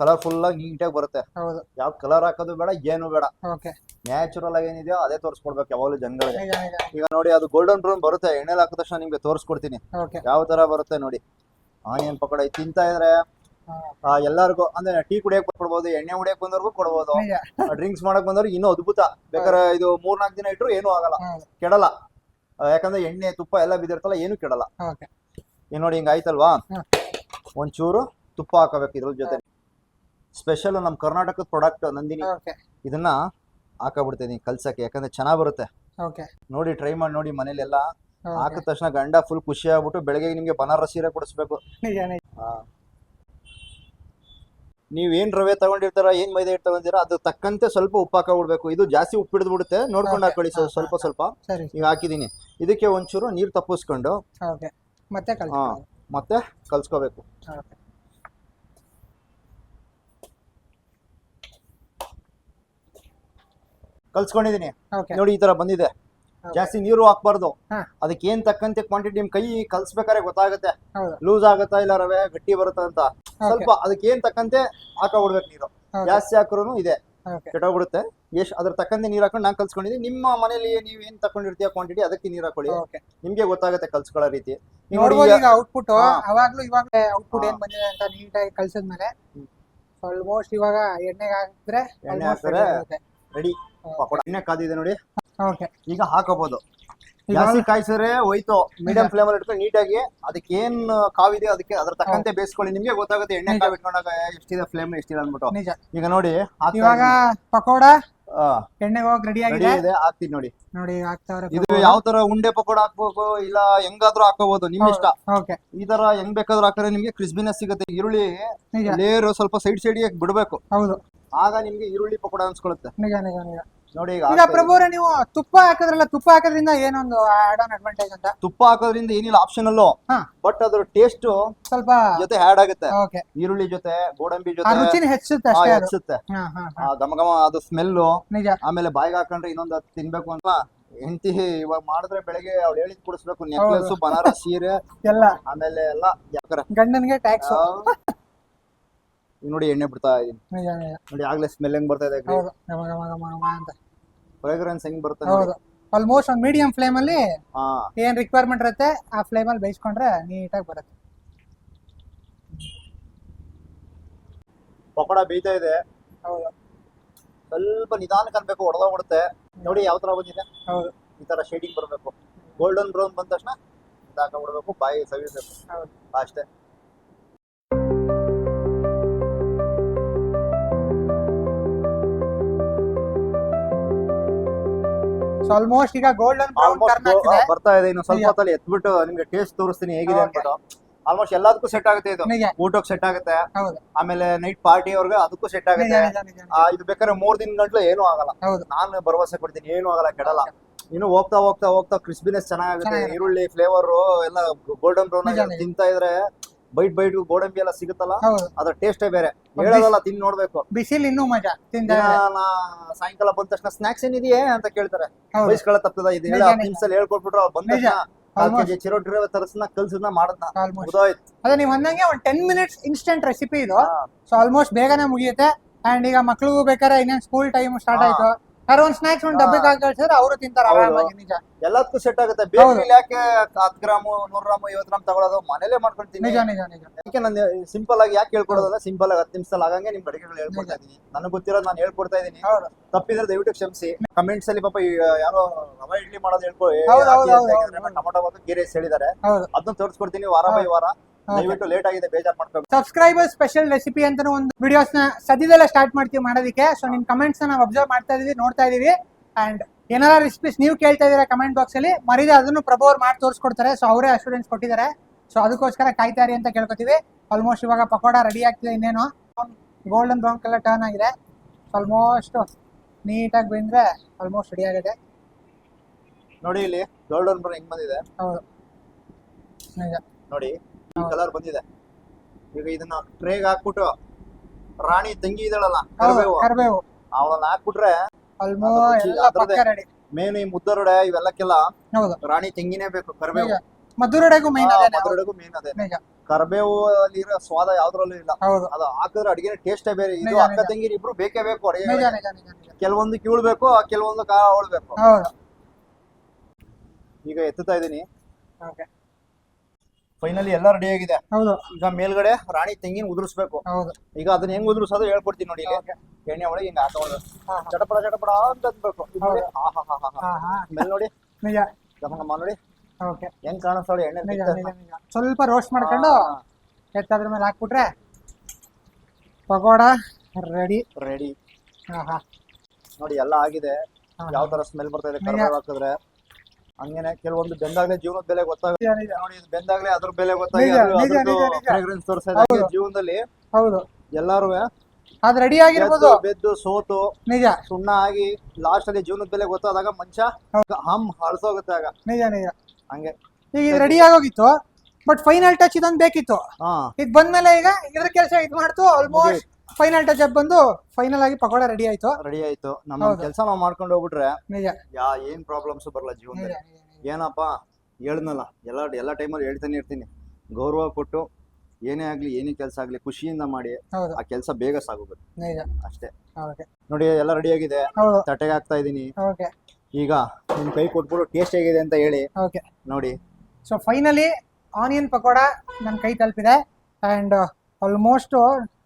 Speaker 1: ಕಲರ್ಫುಲ್ ಆಗಿ ನೀಟಾಗಿ ಬರುತ್ತೆ.
Speaker 2: ಹೌದು.
Speaker 1: ಯಾವ ಕಲರ್ ಹಾಕೋದು ಬೇಡ ಏನು ಬೇಡ.
Speaker 2: ಓಕೆ
Speaker 1: ನ್ಯಾಚುರಲ್ ಆಗಿ ಏನಿದೆಯೋ ಅದೇ ತೋರಿಸ್ಕೊಡ್ಬೇಕು ಯಾವಾಗಲೂ ಜನಗಳಿಗೆ.
Speaker 2: ನಿಜ ನಿಜ
Speaker 1: ಈಗ ನೋಡಿ ಅದು ಗೋಲ್ಡನ್ ಬ್ರೌನ್ ಬರುತ್ತೆ. ಎಣ್ಣೆಲಿ ಹಾಕಿದ ತಕ್ಷಣ ನಿಮ್ಗೆ ತೋರಿಸ್ಕೊಡ್ತೀನಿ.
Speaker 2: ಓಕೆ
Speaker 1: ಯಾವ ತರ ಬರುತ್ತೆ ನೋಡಿ. ಆನಿಯನ್ ಪಕೋಡ ಇದು ತಿಂತಾ ಇದ್ರೆ ಆ, ಎಲ್ಲರಿಗೂ ಅಂದ್ರೆ ಟೀ ಕುಡಿಯಕ್ ಕೊಡ್ಬೋದು ಎಣ್ಣೆ ಕುಡಿಯಕ್ ಬಂದವ್ರಿಗೂ ಕೊಡ್ಬೋದು.
Speaker 2: ನಿಜ.
Speaker 1: ಡ್ರಿಂಕ್ಸ್ ಮಾಡಕ್ ಬಂದವ್ರಿಗೆ ಇನ್ನೂ ಅದ್ಭುತ. ಬೇಕಾದ್ರೆ ಇದು ಮೂರ್ನಾಲ್ಕು ದಿನ ಇಟ್ರು ಏನೂ ಆಗಲ್ಲ.
Speaker 2: ಹೌದು.
Speaker 1: ಕೆಡಲ್ಲ. ಆ, ಯಾಕಂದ್ರೆ ಎಣ್ಣೆ ತುಪ್ಪ ಎಲ್ಲ ಬಿದ್ದಿರ್ತಲ್ಲ ಏನು ಕೆಡಲ್ಲ.
Speaker 2: ಓಕೆ
Speaker 1: ಈಗ ನೋಡಿ ಹಿಂಗ ಆಯ್ತಲ್ವಾ?
Speaker 2: ಹ್ಮ್.
Speaker 1: ಒಂಚೂರು ತುಪ್ಪ ಹಾಕಬೇಕು ಇದ್ರ ಜೊತೆ. ಸ್ಪೆಷಲ್ ನಮ್ಮ ಕರ್ನಾಟಕದ ಪ್ರಾಡಕ್ಟ್ ನಂದಿನಿ.
Speaker 2: ಓಕೆ
Speaker 1: ಇದನ್ನ ಹಾಕಬಿಡ್ತೀನಿ ಕಲ್ಸಕ್ಕೆ ಯಾಕಂದ್ರೆ ಚೆನ್ನಾಗ್ ಬರುತ್ತೆ.
Speaker 2: ಓಕೆ
Speaker 1: ನೋಡಿ ಟ್ರೈ ಮಾಡಿ ನೋಡಿ ಮನೇಲೆಲ್ಲ. ಹಾಕಿದ ತಕ್ಷಣ ಗಂಡ ಫುಲ್ ಖುಷಿ ಆಗ್ಬಿಟ್ಟು ಬೆಳಗ್ಗೆ ನಿಮ್ಗೆ ಬನಾರಸ್ ಸೀರೆ ಕೊಡಿಸ್ಬೇಕು.
Speaker 2: ನಿಜ ನಿಜ.
Speaker 1: ನೀವ್ ಏನ್ ರವೆ ತಗೊಂಡಿರ್ತಾರ ಏನ್ ಮೈದಾ ಹಿಟ್ಟು ತಗೊಂಡಿರ ಅದು ತಕ್ಕಂತೆ ಸ್ವಲ್ಪ ಉಪ್ಪು ಹಾಕೊಂಡ್ಬಿಡ್ಬೇಕು ಇದು ಜಾಸ್ತಿ ಉಪ್ಪು ಹಿಡಿದು ಬಿಡುತ್ತೆ ನೋಡ್ಕೊಂಡು. ಹಾಕೊಳ್ಳಿ ಸ್ವಲ್ಪ- ಸ್ವಲ್ಪ ಸ್ವಲ್ಪ.
Speaker 2: ಸರಿ
Speaker 1: ಈಗ ಹಾಕಿದೀನಿ. ಇದಕ್ಕೆ ಒಂಚೂರು ನೀರ್ ತಪ್ಪಿಸ್ಕೊಂಡು
Speaker 2: ಓಕೆ ಮತ್ತೆ ಹಾ
Speaker 1: ಮತ್ತೆ ಕಲ್ಸ್ಕೋಬೇಕು.
Speaker 2: ಓಕೆ
Speaker 1: ಕಲ್ಸ್ಕೊಂಡಿದೀನಿ. ನೋಡಿ ಈ ತರ ಬಂದಿದೆ. ಜಾಸ್ತಿ ನೀರು ಹಾಕ್ಬಾರ್ದು. ಅದಕ್ಕೆ ಏನ್ ತಕ್ಕಂತೆ ಕ್ವಾಂಟಿಟಿ ನಿಮ್ ಕೈ ಕಲ್ಸ್ಬೇಕಾದ್ರೆ ಗೊತ್ತಾಗುತ್ತೆ. ಲೂಸ್ ಆಗುತ್ತಾ ಇಲ್ಲ ರವೆ ಗಟ್ಟಿ ಬರುತ್ತಾ ಅಂತ. ಸ್ವಲ್ಪ ಅದಕ್ಕೆ ಏನ್ ತಕ್ಕಂತೆ ಹಾಕೊಂಡ್ಬಿಡ್ಬೇಕು ನೀರು ಜಾಸ್ತಿ ಹಾಕ್ರು ಇದೆ. ಕೆಟ್ಟೋಗ್ಬಿಡುತ್ತೆ. ಎಷ್ಟು ಅದ್ರ ತಕ್ಕಂತೆ ನೀರ್ ಹಾಕೊಂಡು ನಾನು ಕಲ್ಸ್ಕೊಂಡಿದ್ದೀನಿ ನಿಮ್ಮ ಮನೇಲಿ ನೀವ್ ಏನ್ ತಕೊಂಡಿರ್ತೀಯ ಕ್ವಾಂಟಿಟಿ ಅದಕ್ಕೆ ನೀರ್ ಹಾಕೊಳ್ಳಿ. ನಿಮ್ಗೆ ಗೊತ್ತಾಗುತ್ತೆ ಕಲ್ಸ್ಕೊಳ್ಳೋ ರೀತಿ.
Speaker 2: ನೋಡ್ಬೋದು
Speaker 1: ಈಗ-
Speaker 2: ಔಟ್ಪುಟ್. ಅವಾಗ್ಲೂ ಇವಾಗ ಔಟ್ಪುಟ್. ಏನ್ ಬಂದಿದೆ ಅಂತ ನೀಟಾಗಿ ಕಲ್ಸಿದ್ಮೇಲೆ. ಆಲ್ಮೋಸ್ಟ್ ಇವಾಗ ಎಣ್ಣೆಗೆ ಹಾಕಿದ್ರೆ
Speaker 1: ಎಣ್ಣೆ ಹಾಕಿದ್ರೆ ರೆಡಿ ಪಕೋಡ ಎಣ್ಣೆ ಕಾದಿದೆ ನೋಡಿ.
Speaker 2: ಓಕೆ.
Speaker 1: ಈಗ ಹಾಕೋಬಹುದು ಜಾಸ್ತಿ ಕಾಯಿಸಿದ್ರೆ ಹೋಯ್ತು. ಮೀಡಿಯಂ ಫ್ಲೇಮ್ ಅಲ್ಲಿ ಇಟ್ಕೊಂಡು ನೀಟಾಗಿ ಅದಕ್ಕೆ ಏನ್ ಕಾವಿದೆ ಅದಕ್ಕೆ ಅದ್ರ ತಕ್ಕಂತೆ ಬೇಯಿಸ್ಕೊಳ್ಳಿ. ನಿಮ್ಗೆ ಗೊತ್ತಾಗುತ್ತೆ ಎಣ್ಣೆ ಕಾವ್ ಇಟ್ಕೊಂಡಾಗ ಎಷ್ಟಿದೆ ಫ್ಲೇಮ್ ಎಷ್ಟಿದೆ ಅಂದ್ಬಿಟ್ಟು. ಈಗ ನೋಡಿ
Speaker 2: ಇವಾಗ ಪಕೋಡ ಎಣ್ಣೆಗೆ ಹೋಗಿ ರೆಡಿ ಆಗಿದೆ?
Speaker 1: ಇದೆ ಹಾಕ್ತೀನಿ ನೋಡಿ.
Speaker 2: ನೋಡಿ ಹಾಕ್ತಾವ್ರೆ
Speaker 1: ಇದು ಯಾವ ತರ ಉಂಡೆ ಪಕೋಡ ಹಾಕ್ಬೇಕು ಇಲ್ಲ ಹೆಂಗಾದ್ರೂ ಹಾಕೋಬಹುದು ನಿಮ್ ಇಷ್ಟ?
Speaker 2: ಓಕೆ.
Speaker 1: ಈ ತರ ಹೆಂಗ್ ಬೇಕಾದ್ರೂ ಹಾಕಿದ್ರೆ ನಿಮ್ಗೆ ಕ್ರಿಸ್ಪಿನೆಸ್ ಸಿಗುತ್ತೆ. ಈರುಳ್ಳಿ ಲೇಯರ್ ಸ್ವಲ್ಪ ಸೈಡ್ ಸೈಡ್ ಬಿಡ್ಬೇಕು.
Speaker 2: ಹೌದು.
Speaker 1: ಆಗ ನಿಮ್ಗೆ ಈರುಳ್ಳಿ ಪಕೋಡ ಅನ್ಸ್ಕೊಳುತ್ತೆ.
Speaker 2: ನಿಜ ನಿಜ ನಿಜ.
Speaker 1: ನೋಡಿ ಈಗ.
Speaker 2: ಪ್ರಭುವ್ರೆ ನೀವು ತುಪ್ಪ ಹಾಕಿದ್ರಲ್ಲ ತುಪ್ಪ ಹಾಕೋದ್ರಿಂದ ಏನೊಂದು ಆಡ್ ಆನ್ ಅಡ್ವಾಂಟೇಜ್ ಅಂತ?
Speaker 1: ತುಪ್ಪ ಹಾಕೋದ್ರಿಂದ ಏನಿಲ್ಲ ಆಪ್ಷನಲ್ ಬಟ್ ಅದ್ರ ಟೇಸ್ಟ್
Speaker 2: ಸ್ವಲ್ಪ
Speaker 1: ಜೊತೆ ಆಡ್ ಆಗುತ್ತೆ. ಈರುಳ್ಳಿ ಜೊತೆ ಗೋಡಂಬಿ ಜೊತೆ.
Speaker 2: ರುಚಿನ ಹೆಚ್ಚುತ್ತೆ ಅಷ್ಟೇ
Speaker 1: ಹೆಚ್ಚುತ್ತೆ. ಘಮ ಘಮ ಅದು
Speaker 2: ಸ್ಮೆಲ್
Speaker 1: ಆಮೇಲೆ ಬಾಯಿಗೆ ಹಾಕೊಂಡ್ರೆ ಇನ್ನೊಂದು ತಿನ್ಬೇಕು ಅಂತ. ಹೆಂಡತಿ ಇವಾಗ ಮಾಡಿದ್ರೆ ಬೆಳಗ್ಗೆ ಅವ್ಳು ಹೇಳಿದ್ ಕುಡಿಸ್ಬೇಕು. ನೆಕ್ಲೆಸ್ ಬನಾರಸ್ ಸೀರೆ.
Speaker 2: ಎಲ್ಲ.
Speaker 1: ಆಮೇಲೆ ಎಲ್ಲ.
Speaker 2: ಗಂಡನ್ಗೆ ಟ್ಯಾಕ್ಸ್
Speaker 1: ನೋಡಿ ಎಣ್ಣೆ ಬಿಡ್ತಾ ಇದೀನಿ.
Speaker 2: ನಿಜ ನಿಜ
Speaker 1: ನೋಡಿ ಆಗ್ಲೇ ಸ್ಮೆಲ್ ಹೆಂಗ್ ಬರ್ತಾ ಇದೆ
Speaker 2: ಹೌದು. ಘಮ ಘಮ ಘಮ ಘಮ ಅಂತ.
Speaker 1: ಫ್ರೇಗ್ರೆನ್ಸ್ ಹೆಂಗ್ ಬರ್ತಾ.
Speaker 2: ಹೌದು. ಆಲ್ಮೋಸ್ಟ್ ಒಂದು ಮೀಡಿಯಂ ಫ್ಲೇಮ್ ಅಲ್ಲಿ
Speaker 1: ಹಾ.
Speaker 2: ಏನ್ ರಿಕ್ವೈರ್ಮೆಂಟ್ ಇರುತ್ತೆ ಆ ಫ್ಲೇಮ್ ಅಲ್ಲಿ ಬೇಯಿಸ್ಕೊಂಡ್ರೆ ನೀಟಾಗಿ ಬರುತ್ತೆ.
Speaker 1: ಪಕೋಡ ಬೇಯ್ತಾ ಇದೆ.
Speaker 2: ಹೌದು.
Speaker 1: ಸ್ವಲ್ಪ ನಿಧಾನಕ್ಕೆ ಅನ್ಬೇಕು ಹೊಡೆದೋಗ್ಬಿಡುತ್ತೆ ನೋಡಿ ಯಾವ ತರ ಬಂದಿದೆ.
Speaker 2: ಹೌದು.
Speaker 1: ಈ ತರ ಶೇಡಿಂಗ್ ಬರಬೇಕು. ಗೋಲ್ಡನ್ ಬ್ರೌನ್ ಬಂದ ತಕ್ಷಣ ಬಾಯಿ ಸವಿಬೇಕು.
Speaker 2: ಹೌದು.
Speaker 1: ಅಷ್ಟೇ.
Speaker 2: ಸೊ ಆಲ್ಮೋಸ್ಟ್ ಈಗ ಗೋಲ್ಡನ್ ಬ್ರೌನ್ ಟರ್ನ್
Speaker 1: ಆಲ್ಮೋಸ್ಟ್
Speaker 2: ಆಗ್ತಿದೆ.
Speaker 1: ಬರ್ತಾ ಇದೆ. ಇನ್ನು ಸ್ವಲ್ಪ. ಹೊತ್ತಲ್ಲಿ ಎತ್ಬಿಟ್ಟು ನಿಮ್ಗೆ ಟೇಸ್ಟ್ ತೋರಿಸ್ತೀನಿ ಹೇಗಿದೆ
Speaker 2: ಅಂದ್ಬಿಟ್ಟು.
Speaker 1: ಅನ್ಬಿಟ್ಟು ಆಲ್ಮೋಸ್ಟ್ ಎಲ್ಲದಕ್ಕೂ ಸೆಟ್ ಆಗುತ್ತೆ ಇದು. ಊಟಕ್ಕೆ ಸೆಟ್ ಆಗುತ್ತೆ. ಆಮೇಲೆ ನೈಟ್ ಪಾರ್ಟಿ ಅವ್ರಿಗೆ ಅದಕ್ಕೂ ಸೆಟ್ ಆಗುತ್ತೆ. ಇದು ಬೇಕಾದ್ರೆ ಮೂರ್ ದಿನ ಗಂಟ್ಲು ಏನು ಆಗಲ್ಲ. ನಾನು ಭರವಸೆ ಕೊಡ್ತೀನಿ ಏನು ಆಗಲ್ಲ ಕೆಡಲ್ಲ. ಇನ್ನು ಹೋಗ್ತಾ ಹೋಗ್ತಾ ಹೋಗ್ತಾ ಕ್ರಿಸ್ಪಿನೆಸ್ ಚೆನ್ನಾಗುತ್ತೆ. ಈರುಳ್ಳಿ ಫ್ಲೇವರ್ ಎಲ್ಲ ಗೋಲ್ಡನ್ ಬ್ರೌನ್. ತಿಂತಾ ಇದ್ರೆ ಬೈಟ್ ಬೈಟ್ ಗೋಡಂಬಿ ಎಲ್ಲ ಸಿಗುತ್ತಲ್ಲ?
Speaker 2: ಹೌದು.
Speaker 1: ಅದ್ರ ಟೇಸ್ಟೇ ಬೇರೆ. ಹೇಳೋದಲ್ಲ ತಿನ್ ನೋಡ್ಬೇಕು.
Speaker 2: ಬಿಸಿಲು ಇನ್ನೂ ಮಜಾ. ತಿಂದ
Speaker 1: ನಾ- ಸಾಯಂಕಾಲ ಬಂದ ತಕ್ಷಣ ಸ್ನಾಕ್ಸ್ ಏನಿದೆಯೇ ಅಂತ ಕೇಳ್ತಾರೆ.
Speaker 2: ಹೌದು.
Speaker 1: ತಪ್ತದ ತಪ್ಪದ? ಇದು ಹೇಳಿ
Speaker 2: ನಿಜ, ನಿಜ.
Speaker 1: ನಿಮಿಷದಲ್ಲಿ ಹೇಳ್ಕೊಟ್ಬಿಟ್ರು ಅವ್ರು ಬಂದ
Speaker 2: ನಿಜ.
Speaker 1: ತಕ್ಷಣ ಕಾಲ್
Speaker 2: Almost.
Speaker 1: ಕೆಜಿ ಚಿರೋಟಿ ತರಸ್ನ ಕಲ್ಸಿದ್ನ ಮಾಡದ್ನ.
Speaker 2: ಆಲ್ಮೋಸ್ಟ್
Speaker 1: ಮುಗ್ದೋಯ್ತು.
Speaker 2: ಅದೇ ನೀವು ಅಂದಂಗೆ ಒಂದು ಟೆನ್ ಮಿನಿಟ್ಸ್ ಇನ್ಸ್ಟೆಂಟ್ ರೆಸಿಪಿ ಇದು. ಸೊ ಆಲ್ಮೋಸ್ಟ್ ಬೇಗನೆ ಮುಗಿಯುತ್ತೆ. ಅಂಡ್ ಈಗ ಮಕ್ಳಿಗೂ ಬೇಕಾದ್ರೆ ಇನ್ನೇನು ಸ್ಕೂಲ್ ಟೈಮ್ ಸ್ಟಾರ್ಟ್
Speaker 1: ಹಾ.
Speaker 2: ಆಯ್ತು. ಯಾರೋ ಒಂದ್ ಸ್ನಾಕ್ಸ್ ಒಂದ್ ಡಬ್ಬೆ ಹಾಕಿ ಕಳ್ಸಿದ್ರೆ ಅವರು ತಿಂತಾರೆ ಆರಾಮಾಗಿ ನಿಜ.
Speaker 1: ಎಲ್ಲದಕ್ಕೂ ಸೆಟ್ ಆಗುತ್ತೆ. ಬೇಕರಿ ಯಾಕೆ ಹತ್ತು ಗ್ರಾಮು ನೂರ ಗ್ರಾಮ್ ಐವತ್ತು ಗ್ರಾಮ್ ತಗೊಳ್ಳೋದು ಮನೇಲೆ ಮಾಡ್ಕೊಳ್ತೀನಿ
Speaker 2: ನಿಜ ನಿಜ ನಿಜ.
Speaker 1: ಯಾಕೆ ನಾನು ಸಿಂಪಲ್ ಆಗಿ ಯಾಕೆ ಹೇಳ್ಕೊಡೋದಲ್ಲ? ಸಿಂಪಲ್ ಆಗಿ ಹತ್ತು ನಿಮಿಷದಲ್ಲಿ ಆಗಂಗೆ ನಿಮ್ ಅಡಿಗೆಗಳು ಹೇಳ್ಕೊಡ್ತಾ ಇದೀನಿ ನನಗೆ ಗೊತ್ತಿರೋದು ನಾನು ಹೇಳ್ಕೊಡ್ತಾ ಇದೀನಿ ತಪ್ಪಿದ್ರೆ ದಯವಿಟ್ಟು ಕ್ಷಮಿಸಿ. ಕಮೆಂಟ್ಸ್ ಅಲ್ಲಿ ಪಾಪ ಯಾರೋ ರವೆ ಇಡ್ಲಿ ಮಾಡೋದು ಹೇಳ್ಕೊ. ಟೊಮೊಟೊ ಬಾತು ಗೀರೆ ಹೇಳಿದ್ದಾರೆ. ಅದನ್ನ ತೋರಿಸ್ಕೊಡ್ತೀನಿ ವಾರ ಬೈ ವಾರ. ದಯವಿಟ್ಟು ಲೇಟ್ ಆಗಿದೆ ಬೇಜಾರ್ ಮಾಡ್ಕೊಂಡು
Speaker 2: ಸಬ್ಸ್ಕ್ರೈಬರ್ ಸ್ಪೆಷಲ್ ರೆಸಿಪಿ ಅಂತ ಒಂದು ವಿಡಿಯೋಸ್ನ ಸದ್ಯದಲ್ಲೇ ಸ್ಟಾರ್ಟ್ ಮಾಡ್ತೀವಿ ಮಾಡೋದಕ್ಕೆ. ಸೊ ನಿಮ್ ಕಮೆಂಟ್ಸ್ ನಾವು ಅಬ್ಸರ್ವ್ ಮಾಡ್ತಾ ಇದೀವಿ ನೋಡ್ತಾ ಇದೀವಿ. ಅಂಡ್ ಏನಾರ ರೆಸಿಪೀಸ್ ನೀವು ಕೇಳ್ತಾ ಇದೀರಾ ಕಮೆಂಟ್ ಬಾಕ್ಸ್ ಅಲ್ಲಿ ಮರಿದ ಅದನ್ನು ಪ್ರಭು ಅವ್ರು ಮಾಡಿ ತೋರಿಸ್ಕೊಡ್ತಾರೆ. ಸೊ ಅವರೇ ಅಸ್ಟೂಡೆಂಟ್ಸ್ ಕೊಟ್ಟಿದ್ದಾರೆ. ಸೊ ಅದಕ್ಕೋಸ್ಕರ ಕಾಯ್ತಾ ಇರಿ ಅಂತ ಕೇಳ್ಕೊತೀವಿ. ಆಲ್ಮೋಸ್ಟ್ ಇವಾಗ ಪಕೋಡ ರೆಡಿ ಆಗ್ತಿದೆ ಇನ್ನೇನು. ಗೋಲ್ಡನ್ ಬ್ರೌನ್ ಕಲರ್ ಟರ್ನ್ ಆಗಿದೆ. ಆಲ್ಮೋಸ್ಟ್ ನೀಟಾಗಿ ಬಂದ್ರೆ ಆಲ್ಮೋಸ್ಟ್ ರೆಡಿ ಆಗಿದೆ.
Speaker 1: ನೋಡಿ ಇಲ್ಲಿ ಗೋಲ್ಡನ್ ಬ್ರೌನ್ ಹೆಂಗ್ ಬಂದಿದೆ?
Speaker 2: ಹೌದು. ನಿಜ
Speaker 1: ನೋಡಿ. ಕಲರ್ ಬಂದಿದೆ. ಈಗ ಇದನ್ನ ಟ್ರೇಗ್ ಹಾಕ್ಬಿಟ್ಟು ರಾಣಿ ತಂಗಿ ಇದಳಲ್ಲ
Speaker 2: ಹೌದು
Speaker 1: ಕರಿಬೇವು.
Speaker 2: ಕರಿಬೇವು.
Speaker 1: ಅವಳನ್ನ ಹಾಕ್ಬಿಟ್ರೆ
Speaker 2: ಆಲ್ಮೋಸ್ಟ್
Speaker 1: ರುಚಿ
Speaker 2: ಎಲ್ಲ ಪಕ್ಕ ರೆಡಿ
Speaker 1: ಮೇನ್ ಈ ಮುದ್ದರೊಡೆ ಇವೆಲ್ಲಕ್ಕೆಲ್ಲ
Speaker 2: ಹೌದು.
Speaker 1: ರಾಣಿ ತೆಂಗಿನೇ ಬೇಕು ಕರ್ಬೇವು.
Speaker 2: ಮಧುರಡೆಗೂ ಮೇನ್ ಅದೇ.
Speaker 1: ಮಧುರೊಡೆಗೂ ಮೇನ್ ಅದೇ. ಕರ್ಬೇವು ಅಲ್ಲಿರೋ ಅಲ್ಲಿ ಇರೋ ಸ್ವಾದ ಯಾವ್ದ್ರಲ್ಲೂ ಇಲ್ಲ.
Speaker 2: ಹೌದು.
Speaker 1: ಅದು ಹಾಕಿದ್ರೆ ಅಡಿಗೆ ಟೇಸ್ಟೇ ಬೇರೆ. ಇದು ಅಕ್ಕ
Speaker 2: ತಂಗಿ
Speaker 1: ತಂಗಿರಿ ಇಬ್ರು ಬೇಕೇ ಬೇಕು ಅಡಿಗೆ ಕೆಲವೊಂದು ಕೀಳ್ಬೇಕು ಕೆಲವೊಂದು ಕಾ ಅವಳ್ಬೇಕು
Speaker 2: ಹೌದು.
Speaker 1: ಈಗ ಎತ್ತುತ್ತಾ ಇದೀನಿ
Speaker 2: ಓಕೆ.
Speaker 1: ಫೈನಲಿ ಎಲ್ಲ ರೆಡಿ ಆಗಿದೆ.
Speaker 2: ಹೌದು.
Speaker 1: ಈಗ ಮೇಲ್ಗಡೆ ರಾಣಿ ತೆಂಗಿನ ಉದುರಿಸ್ಬೇಕು.
Speaker 2: ಹೌದು.
Speaker 1: ಈಗ ಅದನ್ನ ಹೆಂಗ್ ಉದುರಿಸೋದು ಹೇಳ್ಕೊಡ್ತೀನಿ ನೋಡಿ ಇಲ್ಲಿ ಎಣ್ಣೆ ಒಳಗೆ ಹಿಂಗ ಹಾಕೋದು. ಚಟಪಡ ಚಟಪಡ ಅಂತ ಇದು ನೋಡಿ. ಆಹಾ ಹಾ ಹಾ
Speaker 2: ಹಾ, ಹಾ.
Speaker 1: ಸ್ಮೆಲ್ ನೋಡಿ.
Speaker 2: ನಿಜ.
Speaker 1: ಗಮಗಮ ನೋಡಿ.
Speaker 2: ಓಕೆ.
Speaker 1: ಹೆಂಗ್ ಕಾಣಿಸ್ತಾಳೆ ಎಣ್ಣೆ
Speaker 2: ನಿಜ
Speaker 1: ಬಿದ್ದ
Speaker 2: ನಿಜ ನಿಜ. ಸ್ವಲ್ಪ ರೋಸ್ಟ್ ಮಾಡ್ಕೊಂಡು ಎತ್ತದ್ರ ಮೇಲೆ ಹಾಕ್ಬಿಟ್ರೆ ಪಕೋಡ ರೆಡಿ
Speaker 1: ರೆಡಿ
Speaker 2: ಹಾ ಹಾ.
Speaker 1: ನೋಡಿ ಎಲ್ಲ ಆಗಿದೆ. ಯಾವ ತರ ಸ್ಮೆಲ್ ಬರ್ತಾ ಇದೆ. ಕರಿಬೇವು ಹಾಕಿದ್ರೆ. ಹಂಗೇನೆ ಕೆಲವೊಂದು ಬೆಂದಾಗ್ಲೇ ಜೀವನದ ಬೆಲೆ ಗೊತ್ತಾಗುತ್ತೆ. ನೋಡಿ ಬೆಂದಾಗ್ಲೇ ಅದ್ರ ಬೆಲೆ
Speaker 2: ಗೊತ್ತಾಗುತ್ತೆ.
Speaker 1: ಜೀವನದಲ್ಲಿ.
Speaker 2: ಹೌದು.
Speaker 1: ಎಲ್ಲಾರು
Speaker 2: ಅದ್ ರೆಡಿ ಆಗಿರ್ಬೋದು.
Speaker 1: ಬೆದ್ದು ಸೋತು
Speaker 2: ನಿಜ.
Speaker 1: ಸುಣ್ಣ ಆಗಿ ಲಾಸ್ಟ್ ಅಲ್ಲಿ ಜೀವನದ ಬೆಲೆ ಗೊತ್ತಾದಾಗ ಮಂಚ ಹಮ್ ಹಳಸೋಗುತ್ತೆ ಆಗ.
Speaker 2: ನಿಜ ನಿಜ.
Speaker 1: ಹಂಗೆ.
Speaker 2: ಈಗ ಇದು ರೆಡಿ ಆಗೋಗಿತ್ತು ಬಟ್ ಫೈನಲ್ ಟಚ್ ಇದೊಂದು ಬೇಕಿತ್ತು.
Speaker 1: ಹಾ.
Speaker 2: ಇದು ಬಂದ್ಮೇಲೆ ಈಗ ಇದ್ರ ಕೆಲಸ ಇದು ಮಾಡ್ತು ಆಲ್ಮೋಸ್ಟ್ ಫೈನಲ್ ಟಚ್ ಅಪ್ ಬಂದು ಫೈನಲ್ ಆಗಿ ಪಕೋಡ ರೆಡಿ ಆಯ್ತು.
Speaker 1: ರೆಡಿ ಆಯ್ತು. ನಮ್ಮ
Speaker 2: ಹೌದು.
Speaker 1: ಕೆಲಸ ನಾವು ಮಾಡ್ಕೊಂಡು ಹೋಗ್ಬಿಟ್ರೆ
Speaker 2: ನಿಜ.
Speaker 1: ಯಾ ಏನ್ ಪ್ರಾಬ್ಲಮ್ಸ್ ಬರಲ್ಲ
Speaker 2: ನಿಜ
Speaker 1: ಜೀವನದಲ್ಲಿ
Speaker 2: ನಿಜ.
Speaker 1: ಏನಪ್ಪ? ಹೇಳ್ದಲ್ಲ ಎಲ್ಲ ಎಲ್ಲ ಟೈಮಲ್ಲಿ ಹೇಳ್ತಾನೆ ಇರ್ತೀನಿ. ಗೌರವ ಕೊಟ್ಟು ಏನೇ ಆಗ್ಲಿ ಏನೇ ಕೆಲಸ ಆಗ್ಲಿ ಖುಷಿಯಿಂದ ಮಾಡಿ
Speaker 2: ಹೌದು.
Speaker 1: ಆ ಕೆಲಸ ಬೇಗ ಸಾಗೋಗುತ್ತೆ.
Speaker 2: ನಿಜ.
Speaker 1: ಅಷ್ಟೇ.
Speaker 2: ಓಕೆ.
Speaker 1: ನೋಡಿ ಎಲ್ಲ ರೆಡಿ ಆಗಿದೆ.
Speaker 2: ಹೌದು.
Speaker 1: ತಟ್ಟೆಗೆ ಹಾಕ್ತಾ ಇದೀನಿ
Speaker 2: ಓಕೆ.
Speaker 1: ಈಗ ನಿಮ್ ಕೈ ಕೊಟ್ಬಿಟ್ಟು ಟೇಸ್ಟ್ ಹೇಗಿದೆ ಅಂತ ಹೇಳಿ.
Speaker 2: ಓಕೆ.
Speaker 1: ನೋಡಿ.
Speaker 2: ಸೊ ಫೈನಲಿ ಆನಿಯನ್ ಪಕೋಡ ನನ್ನ ಕೈ ತಲುಪಿದೆ. ಅಂಡ್ ಆಲ್ಮೋಸ್ಟ್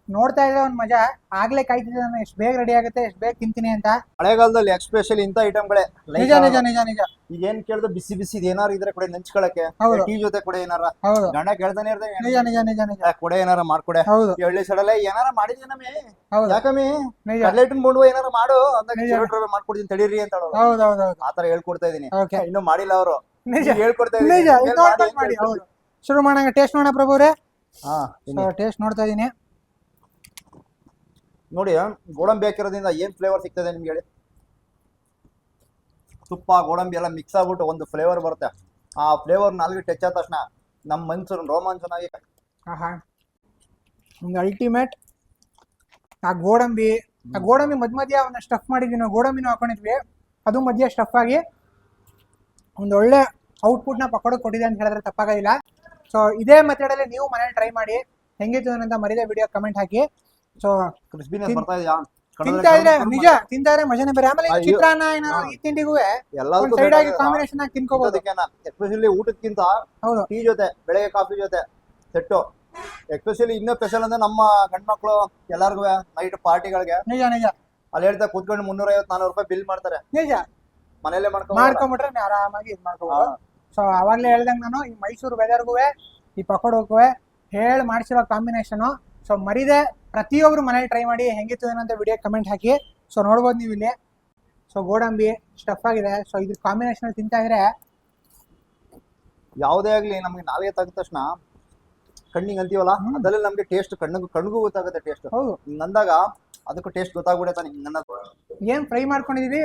Speaker 2: ನೋಡ್ತಾ ಇದ್ರೆ ಒಂದ್ ಮಜಾ. ಆಗ್ಲೇ ಕಾಯ್ತಿದ್ದೆ ನಾನು ಎಷ್ಟು ಬೇಗ ರೆಡಿ ಆಗುತ್ತೆ ಎಷ್ಟು ಬೇಗ ತಿಂತೀನಿ ಅಂತ.
Speaker 1: ಹಳೆಗಾಲದಲ್ಲಿ ಎಕ್ಸ್ಪೆಷಲಿ ಇಂಥ ಐಟಮ್ಗಳೇ
Speaker 2: ನಿಜ ನಿಜ ನಿಜ ನಿಜ.
Speaker 1: ಈಗ ಏನ್ ಕೇಳಿದ್ರೆ ಬಿಸಿ ಬಿಸಿ ಏನಾರು ಇದ್ರೆ ಕೂಡ ನೆಂಚ್ಕೊಳಕ್ಕೆ
Speaker 2: ಹೌದು.
Speaker 1: ಟೀ ಜೊತೆ ಕೂಡ ಏನಾರ.
Speaker 2: ಹೌದು.
Speaker 1: ಗಂಡ ಕೇಳ್ತಾನೆ
Speaker 2: ನಿಜ ನಿಜ ನಿಜ ನಿಜ.
Speaker 1: ಕೊಡೆ ಏನಾರ ಮಾಡ್ಕೊಡೆ.
Speaker 2: ಹೌದು.
Speaker 1: ಎಳ್ಳಿ ಸಡಲ್ಲ ಏನಾರ ಮಾಡಿದ್ನಮ್ಮಿ
Speaker 2: ಹೌದು.
Speaker 1: ಯಾಕಮ್ಮಿ?
Speaker 2: ನಿಜ.
Speaker 1: ಕಡ್ಲೆಟಿನ ಬೋಂಡು ಏನಾರ ಮಾಡು ಅಂತ
Speaker 2: ನಿಜ.
Speaker 1: ಮಾಡ್ಕೊಡ್ತೀನಿ ತಡೀರಿ ಅಂತ ಹೇಳೋರು
Speaker 2: ಹೌದು ಹೌದು ಹೌದು.
Speaker 1: ಆತರ ಹೇಳ್ಕೊಡ್ತಾ ಇದೀನಿ.
Speaker 2: ಓಕೆ.
Speaker 1: ಇನ್ನು ಮಾಡಿಲ್ಲ ಅವರು.
Speaker 2: ನಿಜ.
Speaker 1: ಹೇಳ್ಕೊಡ್ತಾ
Speaker 2: ನಿಜ.
Speaker 1: ಇದೀನಿ ಮಾಡಿ.
Speaker 2: ಹೌದು. ಶುರು ಮಾಡೋಣ ಟೇಸ್ಟ್ ನೋಡೋಣ ಪ್ರಭು ಅವರೇ
Speaker 1: ಹಾ
Speaker 2: ಟೇಸ್ಟ್ ನೋಡ್ತಾ ಇದೀನಿ.
Speaker 1: ನೋಡಿ ಗೋಡಂಬಿ ಹಾಕಿರೋದ್ರಿಂದ ಏನ್ ಫ್ಲೇವರ್ ಸಿಗ್ತದೆ ನಿಮ್ಗೆ ಹೇಳಿ? ತುಪ್ಪ ಗೋಡಂಬಿ ಎಲ್ಲ ಮಿಕ್ಸ್ ಆಗ್ಬಿಟ್ಟು ಒಂದು ಫ್ಲೇವರ್ ಬರುತ್ತೆ. ಆ ಫ್ಲೇವರ್ ನಾಲ್ಗೆ ಟಚ್ ಆದ ತಕ್ಷಣ ನಮ್ಮ ಮನ್ಸು ರೋಮಾಂಚನಾಗಿ
Speaker 2: ಆಹಾ. ಒಂದು ಅಲ್ಟಿಮೇಟ್ ಆ ಗೋಡಂಬಿ ಆ ಗೋಡಂಬಿ ಮಧ್ಯ ಮಧ್ಯ ಒಂದು ಸ್ಟಫ್ ಮಾಡಿದ್ವಿ. ನಾವು ಗೋಡಂಬಿನೂ ಹಾಕೊಂಡಿದ್ವಿ. ಅದು ಮಧ್ಯ ಸ್ಟಫ್ ಆಗಿ ಒಂದು ಒಳ್ಳೆ ಔಟ್ಪುಟ್ನ ಪಕ್ಕೋಡಕ್ಕೆ ಕೊಟ್ಟಿದೆ ಅಂತ ಹೇಳಿದ್ರೆ ತಪ್ಪಾಗೋದಿಲ್ಲ. ಸೊ ಇದೇ ಮೆಥಡಲ್ಲಿ ನೀವು ಮನೇಲಿ ಟ್ರೈ ಮಾಡಿ. ಹೆಂಗಿತ್ತು ಅಂತ ಮರಿದೇ ವಿಡಿಯೋ ಕಮೆಂಟ್ ಹಾಕಿ. ಸೊ
Speaker 1: ಕ್ರಿಸ್ಪಿನೆಸ್
Speaker 2: ತಿನ್-
Speaker 1: ಬರ್ತಾ ಇದೆಯಾ?
Speaker 2: ತಿಂತಾ ಇದ್ರೆ ನಿಜ ತಿಂತಾ ಇದ್ರೆ ಮಜಾನೇ ಬೇರೆ. ಆಮೇಲೆ
Speaker 1: ಅಯ್ಯೋ.
Speaker 2: ಚಿತ್ರಾನ್ನ ಏನಾದ್ರು ಈ ತಿಂಡಿಗೂ ಒಂದು ಸೈಡ್ ಆಗಿ ಕಾಂಬಿನೇಷನ್ ಆಗಿ ತಿನ್ಕೋಬಹುದು
Speaker 1: ಎಸ್ಪೆಷಲಿ ಊಟಕ್ಕಿಂತ
Speaker 2: ಹೌದು.
Speaker 1: ಟೀ ಜೊತೆ ಬೆಳಗ್ಗೆ ಕಾಫಿ ಜೊತೆ ಸೆಟ್ಟು. ಎಸ್ಪೆಷಲಿ ಇನ್ನೂ ಸ್ಪೆಷಲ್ ಅಂದ್ರೆ ನಮ್ಮ ಗಂಡ್ಮಕ್ಳು ಎಲ್ಲಾರ್ಗು ನೈಟ್ ಪಾರ್ಟಿಗಳಿಗೆ.
Speaker 2: ನಿಜ ನಿಜ.
Speaker 1: ಅಲ್ಲಿ ಹೇಳ್ತಾ ಕೂತ್ಕೊಂಡು ಮುನ್ನೂರ ಐವತ್ತು ನಾನೂರು ರೂಪಾಯಿ ಬಿಲ್ ಮಾಡ್ತಾರೆ.
Speaker 2: ನಿಜ.
Speaker 1: ಮನೇಲೆ ಮಾಡ್ಕೊಂಡು
Speaker 2: ಮಾಡ್ಕೊಂಬಿಟ್ರೆ ನೀವು ಆರಾಮಾಗಿ ಇದು ಮಾಡ್ಕೋಬಹುದು ಸೊ ಅವಾಗ್ಲೇ ಹೇಳ್ದಂಗೆ ನಾನು ಈ ಮೈಸೂರು ವೆದರ್ಗೂ ಈ ಪಕೋಡಕ್ಕೂ ಹೇಳಿ ಮಾಡಿಸಿರೋ ಕಾಂಬಿನೇಷನು ಸೊ ಮರಿದೆ ಪ್ರತಿಯೊಬ್ರು ಮನೇಲಿ ಟ್ರೈ ಮಾಡಿ ಹೆಂಗಿತ್ತು ಏನಂತ ವಿಡಿಯೋ ಕಮೆಂಟ್ ಹಾಕಿ. ಸೊ ನೋಡ್ಬೋದು ನೀವು ಇಲ್ಲಿ. ಸೊ ಗೋಡಂಬಿ ಸ್ಟಫ್ ಆಗಿದೆ. ಸೊ ಇದ್ರ ಕಾಂಬಿನೇಷನ್ ತಿಂತಾ ಇದ್ರೆ
Speaker 1: ಯಾವುದೇ ಆಗಲಿ ನಮ್ಗೆ ನಾವೇ ತೆಗೆದ ತಕ್ಷಣ ಕಣ್ಣಿಗೆ ಅಂತೀವಲ್ಲ. ಅದರಲ್ಲಿ ನಮಗೆ ಟೇಸ್ಟ್ ಕಣ್ಣಿಗೂ ಕಣ್ಗೂ ಗೊತ್ತಾಗುತ್ತೆ ಟೇಸ್ಟ್
Speaker 2: ಹೌದು.
Speaker 1: ಅಂದಾಗ ಅದಕ್ಕೂ ಟೇಸ್ಟ್ ಗೊತ್ತಾಗ್ಬಿಡುತ್ತೆ ನಿಮ್ಗೆ ಅನ್ನೋದು
Speaker 2: ಏನು ಫ್ರೈ ಮಾಡ್ಕೊಂಡಿದೀವಿ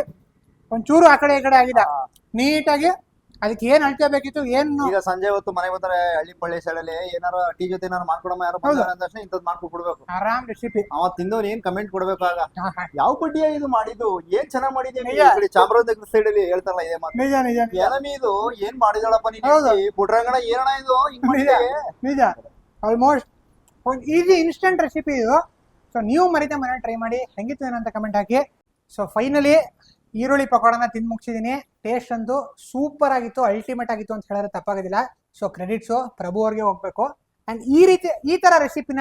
Speaker 2: ಒಂಚೂರು ಆ ಕಡೆ ಈ ಕಡೆ ಆಗಿದೆ ನೀಟಾಗಿ ಅದಕ್ಕೆ ಏನ್ ಅಳತೆ ಬೇಕಿತ್ತು ಏನು
Speaker 1: ಈಗ ಸಂಜೆ ಹೊತ್ತು ಮನೆಗೆ ಬಂದ್ರೆ ಹಳ್ಳಿ ಪಳ್ಳಿ ಸೈಡ್ ಅಲ್ಲಿ ಏನಾರ ಟೀ ಜೊತೆ ಏನಾರು ಮಾಡ್ಕೊಡಮ್ಮ ಯಾರು ಬಂದಾರ ಅಂದ ತಕ್ಷಣ ಇಂಥದ್ದು
Speaker 2: ಆರಾಮ್ ರೆಸಿಪಿ
Speaker 1: ಅವ ತಿಂದವ್ರು ಏನ್ ಕಮೆಂಟ್ ಕೊಡ್ಬೇಕು ಆಗ? ಯಾವ ಬಡ್ಡಿಯ ಇದು ಮಾಡಿದ್ದು? ಏನ್ ಚೆನ್ನಾಗ್ ಮಾಡಿದ್ಯಾ
Speaker 2: ಚಾಮರಾಜ
Speaker 1: ಚಾಮರಾಜನಗರ ಸೈಡ್ ಅಲ್ಲಿ ಹೇಳ್ತಾರಲ್ಲ ಇದೇ ಮಾತು.
Speaker 2: ನಿಜ ನಿಜ
Speaker 1: ಇದು? ಏನ್ ಮಾಡಿದಳಪ್ಪ ನೀನು. ಪುಟ್ರಂಗಣ ಏನಣ ಇದು?
Speaker 2: ನಿಜ ಆಲ್ಮೋಸ್ಟ್ ಒಂದು ಈಸಿ ಇನ್ಸ್ಟಂಟ್ ರೆಸಿಪಿ ಇದು. ಸೊ ನೀವು ಮರಿತಾ ಮನೆ ಟ್ರೈ ಮಾಡಿ. ಹೆಂಗಿತ್ತು ಏನಂತ ಕಮೆಂಟ್ ಹಾಕಿ. ಸೊ ಫೈನಲಿ ಈರುಳ್ಳಿ ಪಕೋಡನ ತಿಂದು ಮುಗಿಸಿದೀನಿ. ಟೇಸ್ಟ್ ಅಂತೂ ಸೂಪರ್ ಆಗಿತ್ತು ಅಲ್ಟಿಮೇಟ್ ಆಗಿತ್ತು ಅಂತ ಹೇಳಿದ್ರೆ ತಪ್ಪಾಗೋದಿಲ್ಲ. ಸೊ ಕ್ರೆಡಿಟ್ಸು ಪ್ರಭು ಅವ್ರಿಗೆ ಹೋಗ್ಬೇಕು. ಆ್ಯಂಡ್ ಈ ರೀತಿ ಈ ಥರ ರೆಸಿಪಿನ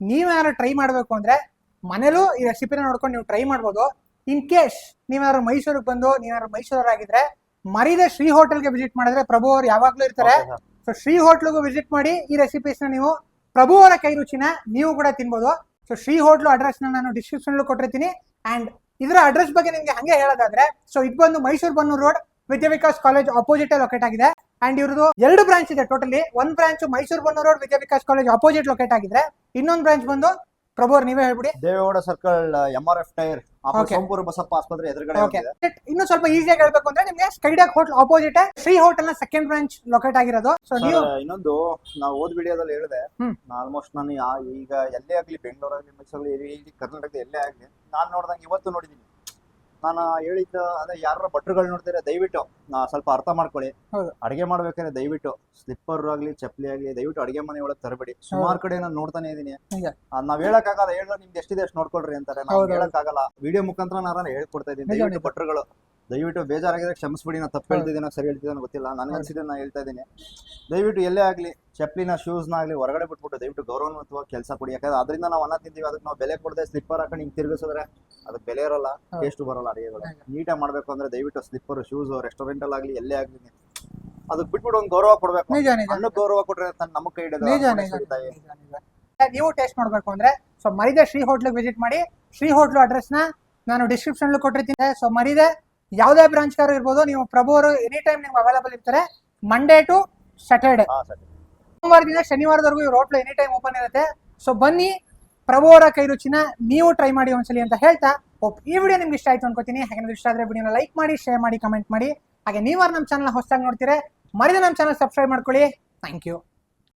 Speaker 2: ನೀವೇನಾದ್ರು ಟ್ರೈ ಮಾಡಬೇಕು ಅಂದರೆ ಮನೇಲೂ ಈ ರೆಸಿಪಿನ ನೋಡ್ಕೊಂಡು ನೀವು ಟ್ರೈ ಮಾಡ್ಬೋದು. ಇನ್ ಕೇಸ್ ನೀವೇನಾದ್ರು ಮೈಸೂರಿಗೆ ಬಂದು ನೀವೇನಾದ್ರು ಮೈಸೂರವರಾಗಿದ್ರೆ ಮರಿದ ಶ್ರೀ ಹೋಟೆಲ್ಗೆ ವಿಸಿಟ್ ಮಾಡಿದ್ರೆ ಪ್ರಭು ಅವ್ರು ಯಾವಾಗಲೂ ಇರ್ತಾರೆ. ಸೊ ಶ್ರೀ ಹೋಟ್ಲಿಗೂ ವಿಸಿಟ್ ಮಾಡಿ ಈ ರೆಸಿಪೀಸ್ನ ನೀವು ಪ್ರಭು ಅವರ ಕೈ ರುಚಿನ ನೀವು ಕೂಡ ತಿನ್ಬೋದು. ಸೊ ಶ್ರೀ ಹೋಟ್ಲು ಅಡ್ರೆಸ್ನ ನಾನು ಡಿಸ್ಕ್ರಿಪ್ಷನ್ ಕೊಟ್ಟಿರ್ತೀನಿ. ಅಂಡ್ ಇದರ ಅಡ್ರೆಸ್ ಬಗ್ಗೆ ನಿಮಗೆ ಹಂಗೆ ಹೇಳೋದಾದ್ರೆ ಸೊ ಇದು ಬಂದು Mysuru Bannur road Vidyavikas college opposite locate ಆಗಿದೆ. ಅಂಡ್ ಇವ್ರದ್ದು ಎರಡು ಬ್ರಾಂಚ್ ಇದೆ ಟೋಟಲಿ ಒಂದ್ branch Mysuru Bannur road Vidyavikas college opposite locate ಆಗಿದೆ ಇನ್ನೊಂದು ಬ್ರಾಂಚ್ ಬಂದು ಪ್ರಭು ನೀವೇ ಹೇಳ್ಬಿಡಿ.
Speaker 1: Devegowda circle M R F tyre. Sompura Basappa ಆಸ್ಪತ್ರೆ ಎದುರುಗಡೆ.
Speaker 2: ಇನ್ನು ಸ್ವಲ್ಪ ಈಸಿಯಾಗಿ ಹೇಳ್ಬೇಕು ಅಂದ್ರೆ ನಿಮ್ಗೆ ಸ್ಕೈಡಾಕ್ ಹೋಟೆಲ್ ಅಪೋಸಿಟ್ ಶ್ರೀ ಹೋಟೆಲ್ನ ಸೆಕೆಂಡ್ ಬ್ರಾಂಚ್ ಲೊಕೇಟ್ ಆಗಿರೋದು. ಸೊ ನೀವು
Speaker 1: ಇನ್ನೊಂದು ನಾವು ಓದ್ ವಿಡಿಯೋದಲ್ಲಿ ಹೇಳಿದೆ. ಆಲ್ಮೋಸ್ಟ್ ನಾನು ಈಗ ಎಲ್ಲೇ ಆಗ್ಲಿ ಬೆಂಗಳೂರಲ್ಲಿ ಮೈಸೂರಲ್ಲಿ ಕರ್ನಾಟಕದಲ್ಲಿ ಕರ್ನಾಟಕದ ಎಲ್ಲೇ ಆಗ್ಲಿ ನಾನ್ ನೋಡ್ದಂಗೆ ಇವತ್ತು ನೋಡಿದೀನಿ. ನಾನು ಹೇಳಿದ್ದ ಅಂದ್ರೆ ಯಾರ ಭಟ್ರುಗಳು ನೋಡ್ತೀರಾ ದಯವಿಟ್ಟು ನಾ ಸ್ವಲ್ಪ ಅರ್ಥ ಮಾಡ್ಕೊಳ್ಳಿ.
Speaker 2: ಹೌದು.
Speaker 1: ಅಡಿಗೆ ಮಾಡ್ಬೇಕಾದ್ರೆ ದಯವಿಟ್ಟು ಸ್ಲಿಪ್ಪರ್ ಆಗ್ಲಿ ಚಪ್ಪಲಿ ಆಗ್ಲಿ ದಯವಿಟ್ಟು ಅಡಿಗೆ ಮನೆ ಒಳಗೆ ತರಬೇಡಿ. ಸುಮಾರು ಕಡೆ ನಾನು ನೋಡ್ತಾನೆ ಇದೀನಿ.
Speaker 2: ನಾವ್
Speaker 1: ಹೇಳಕ್ ಆಗಲ್ಲ ಹೇಳಕ್ಕಾಗಲ್ಲ ಹೇಳ ನಿಮ್ದು ಎಷ್ಟಿದೆ ಅಷ್ಟು ನೋಡ್ಕೊಳ್ರಿ ಅಂತಾರೆ. ನಾವು
Speaker 2: ಹೌದು.
Speaker 1: ಹೇಳಕ್ಕಾಗಲ್ಲ. ವಿಡಿಯೋ ಮುಖಾಂತರ ನಾನು ಹೇಳ್ಕೊಡ್ತಾ ಇದೀನಿ
Speaker 2: ನಿಜ,
Speaker 1: ದಯವಿಟ್ಟು
Speaker 2: ನಿಜ.
Speaker 1: ಭಟ್ರುಗಳು. ದಯವಿಟ್ಟು ಬೇಜಾರಾಗಿದ್ರೆ ಕ್ಷಮಿಸ್ಬಿಡಿ ನಾನು ತಪ್ಪು ಹೇಳ್ತಿದ್ದೀನಿ ಸರಿ ಹೇಳ್ತಿದ್ದೀನೋ ಗೊತ್ತಿಲ್ಲ. ನನಗನ್ಸಿದ್ರೆ ನಾನು ಹೇಳ್ತಾ ಇದ್ದೀನಿ. ದಯವಿಟ್ಟು ಎಲ್ಲೇ ಆಗಲಿ ಚಪ್ಪಲಿನ ಶೂಸ್ನ ಆಗಲಿ ಹೊರಗಡೆ ಬಿಟ್ಬಿಟ್ಟು ದಯವಿಟ್ಟು ಗೌರವಾನ್ವಿತವಾಗಿ ಕೆಲಸ ಕೊಡಿ. ಯಾಕಂದ್ರೆ ಅದರಿಂದ ನಾವು ಅನ್ನ ತಿಂತೀವಿ ಅದಕ್ಕೆ ನಾವು ಬೆಲೆ ಕೊಡದೆ ಸ್ಲಿಪ್ಪರ್ ಹಾಕೊಂಡು ಹಿಂಗೆ ತಿರುಗಿಸಿದ್ರೆ ಅದಕ್ಕೆ ಬೆಲೆ ಇರಲ್ಲ. ಟೇಸ್ಟ್ ಬರೋಲ್ಲ ಅಡಿಗೆಗಳು. ನೀಟಾಗಿ ಮಾಡಬೇಕು ಅಂದ್ರೆ ದಯವಿಟ್ಟು ಸ್ಲಿಪ್ಪರ್ ಶೂಸ್ ರೆಸ್ಟೋರೆಂಟಲ್ಲಿ ಆಗಲಿ ಎಲ್ಲೇ ಆಗಲಿ ಅದು ಬಿಟ್ಬಿಟ್ಟು ಒಂದು ಗೌರವ ಕೊಡಬೇಕು.
Speaker 2: ನಿಜ
Speaker 1: ಗೌರವ ಕೊಟ್ಟರೆ ತನ್ನ ನಮ್ಮ ಕೈ ಹಿಡಿದ.
Speaker 2: ನೀವು ಟೇಸ್ಟ್ ಮಾಡಬೇಕು ಅಂದ್ರೆ ಸೊ ಮರಿದೆ ಶ್ರೀ ಹೋಟ್ಲಿಗೆ ವಿಸಿಟ್ ಮಾಡಿ. ಶ್ರೀ ಹೋಟ್ಲು ಅಡ್ರೆಸ್ನ ನಾನು ಡಿಸ್ಕ್ರಿಪ್ಷನ್ ಕೊಟ್ಟಿರ್ತೀನಿ. ಸೊ ಮರಿದೆ ಯಾವುದೇ ಬ್ರಾಂಚ್ ಕಾರು ಇರ್ಬೋದು ನೀವು ಪ್ರಭು ಅವರು ಎನಿ ಟೈಮ್ ನಿಮ್ಗೆ ಅವೈಲೇಬಲ್ ಇರ್ತಾರೆ. ಮಂಡೇ ಟು ಸ್ಯಾಟರ್ಡೆ
Speaker 1: ಹಾಂ ಸರಿ.
Speaker 2: ಸೋಮವಾರದಿಂದ ಶನಿವಾರದವರೆಗೂ ಇವ್ರ ಹೋಟ್ಲು ಎನಿ ಟೈಮ್ ಓಪನ್ ಇರುತ್ತೆ. ಸೊ ಬನ್ನಿ ಪ್ರಭು ಅವರ ಕೈ ರುಚಿನ ನೀವು ಟ್ರೈ ಮಾಡಿ ಒಂದ್ಸಲಿ ಅಂತ ಹೇಳ್ತಾ ಓಪ್ ಈ ವಿಡಿಯೋ ನಿಮ್ಗೆ ಇಷ್ಟ ಆಯ್ತು ಅನ್ಕೋತೀನಿ. ಹಾಗೆ ಇಷ್ಟ ಆದ್ರೆ ವಿಡಿಯೋನ ಲೈಕ್ ಮಾಡಿ ಶೇರ್ ಮಾಡಿ ಕಮೆಂಟ್ ಮಾಡಿ. ಹಾಗೆ ನೀವಾರು ನಮ್ಮ ಚಾನಲ್ ಹೊಸದಾಗಿ ನೋಡ್ತೀರಾ ಮರಿದ ನಮ್ಮ ಚಾನಲ್ ಸಬ್ಸ್ಕ್ರೈಬ್ ಮಾಡ್ಕೊಳ್ಳಿ. Thank you